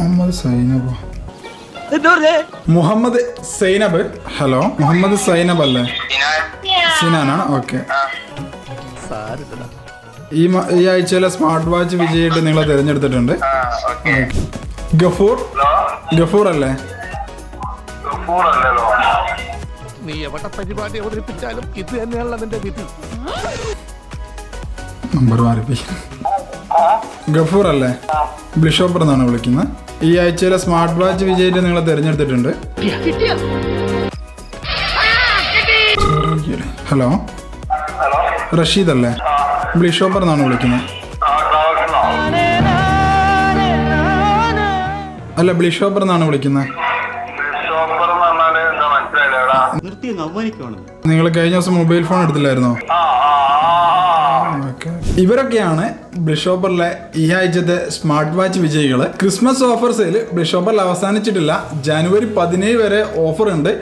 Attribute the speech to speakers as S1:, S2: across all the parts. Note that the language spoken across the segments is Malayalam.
S1: മുഹമ്മദ് സൈനബ്. മുഹമ്മദ് സൈനബ്? ഹലോ മുഹമ്മദ് സൈനബ് അല്ലേ? സിനാനാണ് ഓക്കെ. ഈ ഈ ആഴ്ചയിലെ സ്മാർട്ട് വാച്ച് വിജയിട്ട് നിങ്ങളെ തിരഞ്ഞെടുത്തിട്ടുണ്ട്.
S2: ഓക്കെ.
S1: ഗഫൂർ? ഗഫൂർ അല്ലേ?
S3: നീ എവിടെ പരിപാടി അവതരിപ്പിച്ചാലും ഇത് തന്നെയാണല്ലോ നിന്റെ വിധി.
S1: നമ്പർ മാറിപ്പോയി. ഗഫൂർ അല്ലേ ബ്ലിഷോപ്പർ എന്നാണ് വിളിക്കുന്നത്. ഈ ആഴ്ചയിലെ സ്മാർട്ട് വാച്ച് വിജയിച്ച് നിങ്ങളെ തിരഞ്ഞെടുത്തിട്ടുണ്ട്. ഹലോ?
S2: ഹലോ
S1: റഷീദ് അല്ലേ ബ്ലിഷോപ്പർ എന്നാണ് വിളിക്കുന്നത് അല്ല ബ്ലിഷോപ്പർ എന്നാണ് വിളിക്കുന്നത് നിങ്ങൾ കഴിഞ്ഞ ദിവസം മൊബൈൽ ഫോൺ എടുത്തില്ലായിരുന്നോ? ഇവരൊക്കെയാണ് ബ്ലിഷോപ്പറിലെ ഈ ആഴ്ചത്തെ സ്മാർട്ട് വാച്ച് വിജയികൾ ക്രിസ്മസ് ഓഫർ സെയിൽ ബ്ലിഷോപ്പറിൽ അവസാനിച്ചിട്ടില്ല. ജനുവരി പതിനേഴ് വരെ ഓഫർ ഉണ്ട്.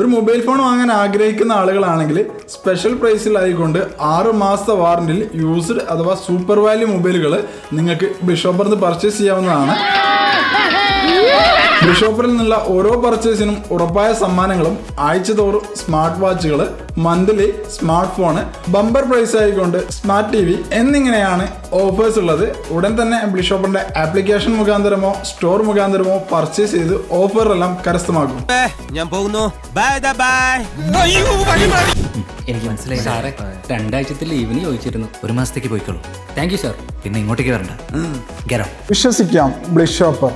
S1: ഒരു മൊബൈൽ ഫോൺ വാങ്ങാൻ ആഗ്രഹിക്കുന്ന ആളുകളാണെങ്കിൽ സ്പെഷ്യൽ പ്രൈസിലായിക്കൊണ്ട് ആറ് മാസത്തെ വാറണ്ടിയിൽ യൂസ്ഡ് അഥവാ സൂപ്പർ വാല്യൂ മൊബൈലുകൾ നിങ്ങൾക്ക് ബിഷോപ്പറിൽ നിന്ന് പർച്ചേസ് ചെയ്യാവുന്നതാണ്. ബിഷോപ്പറിൽ നിന്നുള്ള ഓരോ പർച്ചേസിനും ഉറപ്പായ സമ്മാനങ്ങളും ആഴ്ചതോറും smart വാച്ചുകൾ monthly smart phone bumper prize ആയിക്കൊണ്ട് സ്മാർട്ട് ടി വി എന്നിങ്ങനെയാണ് ഓഫേഴ്സ് ഉള്ളത്. ഉടൻ തന്നെ ബിഷോപ്പറിന്റെ ആപ്ലിക്കേഷൻ മുഖാന്തരമോ സ്റ്റോർ മുഖാന്തരമോ പർച്ചേസ് ചെയ്ത് ഓഫറെല്ലാം കരസ്ഥമാക്കും.
S4: ഞാൻ പോകുന്നു. ബൈ ബൈ
S5: എനിക്ക് മനസ്സിലായി സാറേ. രണ്ടാഴ്ചത്തെ ലീവിന് ചോദിച്ചിരുന്നു. ഒരു മാസത്തേക്ക് പോയിക്കോളൂ. താങ്ക് യു സാർ പിന്നെ ഇങ്ങോട്ടേക്ക് വരണ്ട.
S1: വിശ്വസിക്കാം ബ്ലിഷോപ്പർ